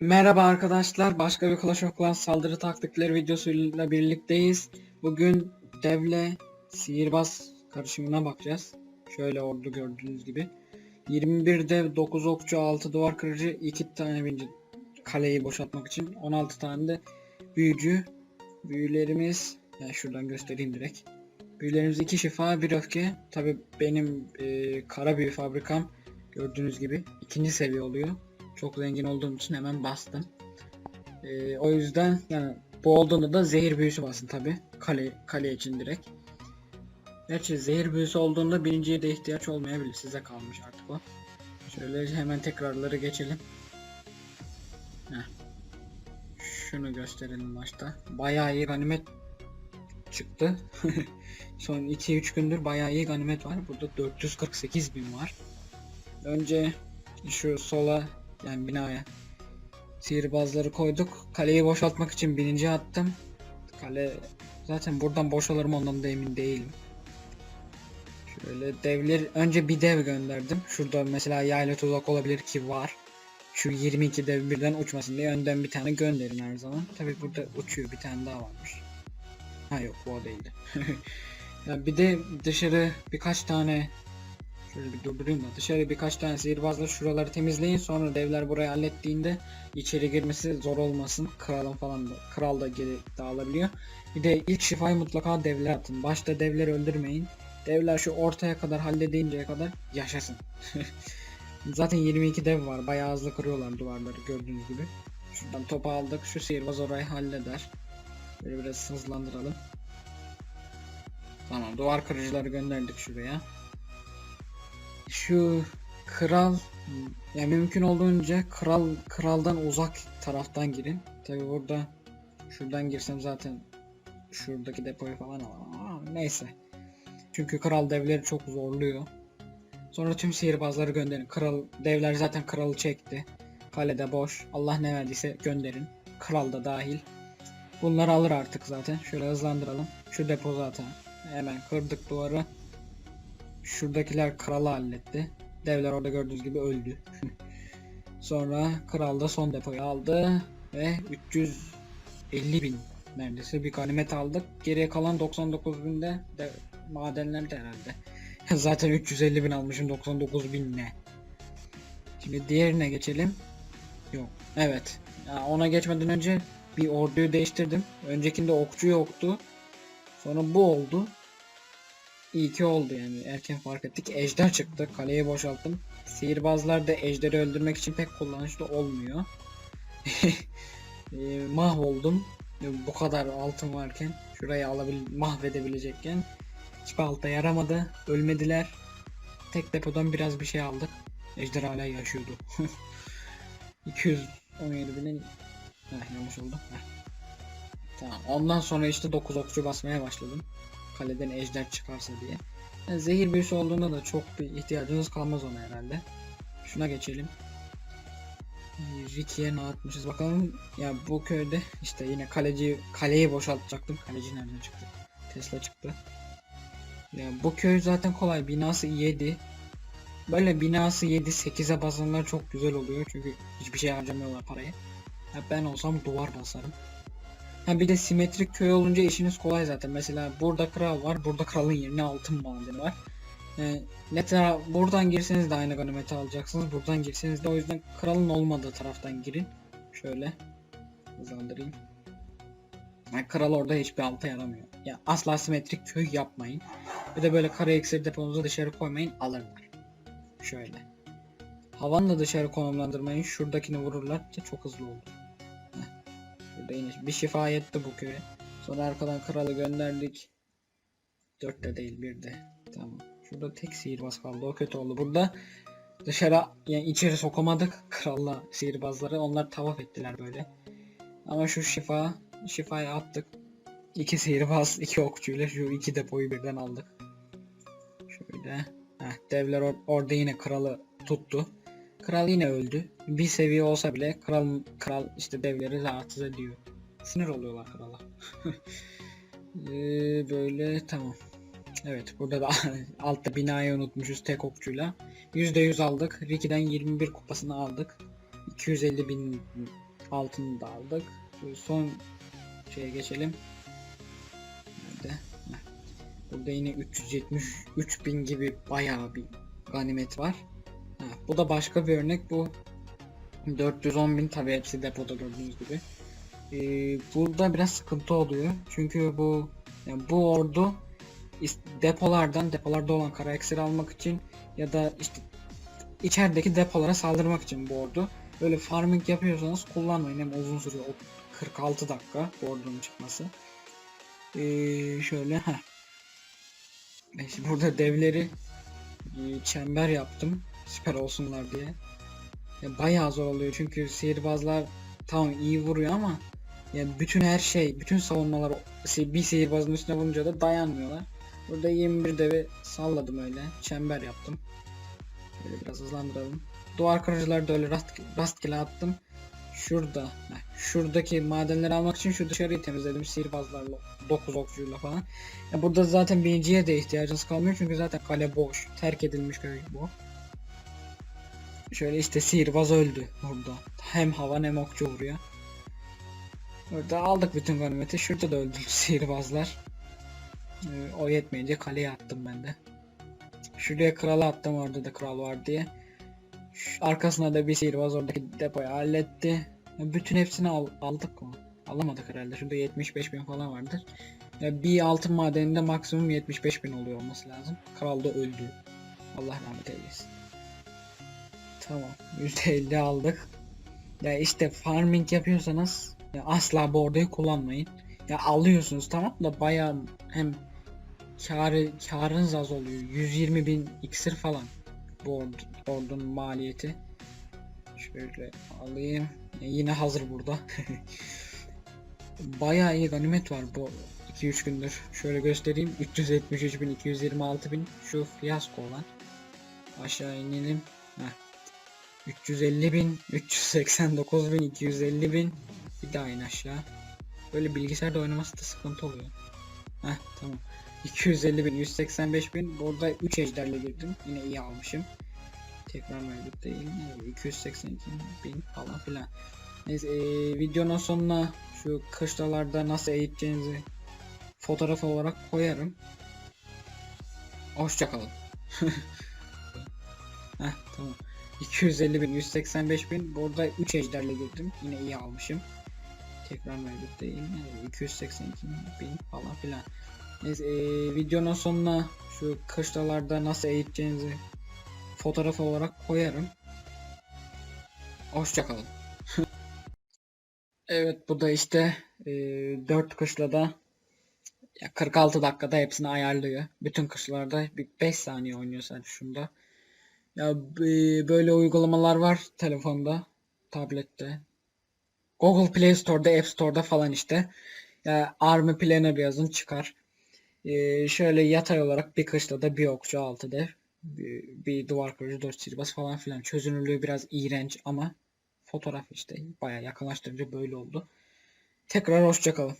Merhaba arkadaşlar, başka bir Clash of Clans saldırı taktikleri videosuyla birlikteyiz. Bugün devle sihirbaz karışımına bakacağız. Şöyle ordu gördüğünüz gibi. 21 dev, 9 okçu, 6 duvar kırıcı, 2 tane birinci kaleyi boşaltmak için, 16 tane de büyücü. Büyülerimiz, yani şuradan göstereyim direkt. Büyülerimiz 2 şifa, 1 öfke. Tabi benim e, kara büyü fabrikam gördüğünüz gibi ikinci seviye oluyor çok zengin olduğum için hemen bastım. Ee, o yüzden yani bu olduğunda da zehir büyüsü basın tabi. Kale, kale için direkt. Gerçi zehir büyüsü olduğunda birinciye de ihtiyaç olmayabilir. Size kalmış artık o. Şöyle hemen tekrarları geçelim. Heh. Şunu gösterelim başta. Bayağı iyi ganimet çıktı. Son 2-3 gündür bayağı iyi ganimet var. Burada 448 bin var. Önce şu sola yani binaya sihirbazları koyduk. Kaleyi boşaltmak için bininci attım. Kale zaten buradan boşalır mı ondan da emin değilim. Şöyle devler önce bir dev gönderdim. Şurada mesela yayla tuzak olabilir ki var. Şu 22 dev birden uçmasın diye önden bir tane gönderin her zaman. Tabi burada uçuyor bir tane daha varmış. Ha yok bu o değildi. ya bir de dışarı birkaç tane Şöyle bir durdurayım da. Dışarı birkaç tane sihirbazla şuraları temizleyin. Sonra devler burayı hallettiğinde içeri girmesi zor olmasın. Kralın falan da kral da geri dağılabiliyor. Bir de ilk şifayı mutlaka devler atın. Başta devleri öldürmeyin. Devler şu ortaya kadar halledinceye kadar yaşasın. Zaten 22 dev var. Bayağı hızlı kırıyorlar duvarları gördüğünüz gibi. Şuradan topu aldık. Şu sihirbaz orayı halleder. Böyle biraz hızlandıralım. Tamam duvar kırıcıları gönderdik şuraya şu kral yani mümkün olduğunca kral kraldan uzak taraftan girin. Tabi burada şuradan girsem zaten şuradaki depoyu falan alamam. Neyse. Çünkü kral devleri çok zorluyor. Sonra tüm sihirbazları gönderin. Kral devler zaten kralı çekti. Kalede boş. Allah ne verdiyse gönderin. Kral da dahil. Bunları alır artık zaten. Şöyle hızlandıralım. Şu depo zaten. Hemen kırdık duvarı. Şuradakiler kralı halletti. Devler orada gördüğünüz gibi öldü. Sonra kral da son depoyu aldı ve 350 bin neredeyse bir ganimet aldık. Geriye kalan 99 binde de madenlerde herhalde. Zaten 350 bin almışım 99 bin ne? Şimdi diğerine geçelim. Yok. Evet. Ya ona geçmeden önce bir orduyu değiştirdim. Öncekinde okçu yoktu. Sonra bu oldu. İyi ki oldu yani erken fark ettik. Ejder çıktı. Kaleyi boşalttım. Sihirbazlar da ejderi öldürmek için pek kullanışlı olmuyor. e, mahvoldum. Bu kadar altın varken şurayı alabil mahvedebilecekken hiçbir alta yaramadı. Ölmediler. Tek depodan biraz bir şey aldık. Ejder hala yaşıyordu. 217 bine Heh, yanlış oldu. Heh. Tamam. Ondan sonra işte 9 okçu basmaya başladım kaleden ejder çıkarsa diye. Yani zehir büyüsü olduğunda da çok bir ihtiyacınız kalmaz ona herhalde. Şuna geçelim. Ricky'ye ne atmışız bakalım. Ya bu köyde işte yine kaleci kaleyi boşaltacaktım. Kaleci nereden çıktı? Tesla çıktı. Ya bu köy zaten kolay. Binası 7. Böyle binası 7 8'e basanlar çok güzel oluyor. Çünkü hiçbir şey harcamıyorlar parayı. Ya ben olsam duvar basarım. Ha bir de simetrik köy olunca işiniz kolay zaten. Mesela burada kral var. Burada kralın yerine altın madeni var. Ee, mesela buradan girseniz de aynı ganimeti alacaksınız. Buradan girseniz de o yüzden kralın olmadığı taraftan girin. Şöyle hızlandırayım. Yani kral orada hiçbir alta yaramıyor. Ya yani asla simetrik köy yapmayın. Bir de böyle kara iksir deponuzu dışarı koymayın alırlar. Şöyle. Havanı da dışarı konumlandırmayın. Şuradakini vururlar. Çok hızlı olur. Yine bir şifa yetti bu köye. Sonra arkadan kralı gönderdik. Dörtte değil bir de. Tamam. Şurada tek sihirbaz kaldı. O kötü oldu. Burada dışarı yani içeri sokamadık kralla sihirbazları. Onlar tavaf ettiler böyle. Ama şu şifa şifayı attık. İki sihirbaz, iki okçuyla şu iki depoyu birden aldık. Şöyle. Heh, devler or orada yine kralı tuttu. Kral yine öldü. Bir seviye olsa bile kral kral işte devleri rahatsız ediyor. Sinir oluyorlar krala. ee, böyle tamam. Evet burada da altta binayı unutmuşuz tek okçuyla. %100 aldık. Ricky'den 21 kupasını aldık. 250 bin Altını da aldık. Şöyle son şeye geçelim. Nerede? Burada yine 373 bin gibi bayağı bir ganimet var. Bu da başka bir örnek. Bu 410 bin tabi hepsi depoda gördüğünüz gibi. Ee, burada biraz sıkıntı oluyor. Çünkü bu yani bu ordu depolardan depolarda olan kara iksiri almak için ya da işte içerideki depolara saldırmak için bu ordu. Böyle farming yapıyorsanız kullanmayın. Hem uzun sürüyor. o 46 dakika bu ordunun çıkması. Ee, şöyle ha. Burada devleri e, çember yaptım. Süper olsunlar diye. Ya bayağı zor oluyor çünkü sihirbazlar tamam iyi vuruyor ama ya bütün her şey, bütün savunmalar bir sihirbazın üstüne vurunca da dayanmıyorlar. Burada 21 devi salladım öyle. Çember yaptım. Böyle biraz hızlandıralım. Duvar kırıcıları da öyle rast, rastgele attım. Şurada, şuradaki madenleri almak için şu dışarıyı temizledim sihirbazlarla, 9 okçuyla falan. Ya burada zaten birinciye de ihtiyacınız kalmıyor çünkü zaten kale boş, terk edilmiş köy bu. Şöyle işte sihirbaz öldü burada. Hem havan hem okçu vuruyor. Burada aldık bütün ganimeti. Şurada da öldü sihirbazlar. Ee, o yetmeyince kaleye attım ben de. Şuraya kralı attım orada da kral var diye. Şu arkasına da bir sihirbaz oradaki depoyu halletti. Bütün hepsini al- aldık mı? Alamadık herhalde. Şurada 75 bin falan vardır. Ya bir altın madeninde maksimum 75 bin oluyor olması lazım. Kral da öldü. Allah rahmet eylesin. Tamam. %50 aldık. Ya işte farming yapıyorsanız ya asla bu orduyu kullanmayın. Ya alıyorsunuz tamam da bayağı hem karı karınız az oluyor. 120 bin iksir falan bu ordu, ordunun maliyeti. Şöyle alayım. Ya yine hazır burada. bayağı iyi ganimet var bu 2-3 gündür. Şöyle göstereyim. 373 bin, 226 bin şu fiyasko olan. Aşağı inelim. Heh. 350 bin, 389 bin, 250 bin. Bir daha in aşağı. Böyle bilgisayarda oynaması da sıkıntı oluyor. Heh tamam. 250 bin, 185 bin. Burada 3 ejderle girdim. Yine iyi almışım. Tekrar mevcut değil. 282 bin falan filan. Neyse eee, videonun sonuna şu kışlalarda nasıl eğiteceğinizi fotoğraf olarak koyarım. Hoşçakalın. Heh tamam. 250 bin, 185 bin. Burada 3 ejderle girdim. Yine iyi almışım. Tekrar mevcut değil. 282 bin falan filan. Neyse eee, videonun sonuna şu kışlalarda nasıl eğiteceğinizi fotoğraf olarak koyarım. Hoşçakalın. evet bu da işte eee 4 kışlada ya 46 dakikada hepsini ayarlıyor. Bütün kışlarda bir 5 saniye oynuyor sadece şunda. Ya b- böyle uygulamalar var telefonda, tablette. Google Play Store'da, App Store'da falan işte. Ya Army Planner yazın çıkar. Ee, şöyle yatay olarak bir kışlada bir okçu 6 dev. Bir, bir duvar kırıcı 4 sihirbaz falan filan. Çözünürlüğü biraz iğrenç ama fotoğraf işte bayağı yakınlaştırınca böyle oldu. Tekrar hoşçakalın.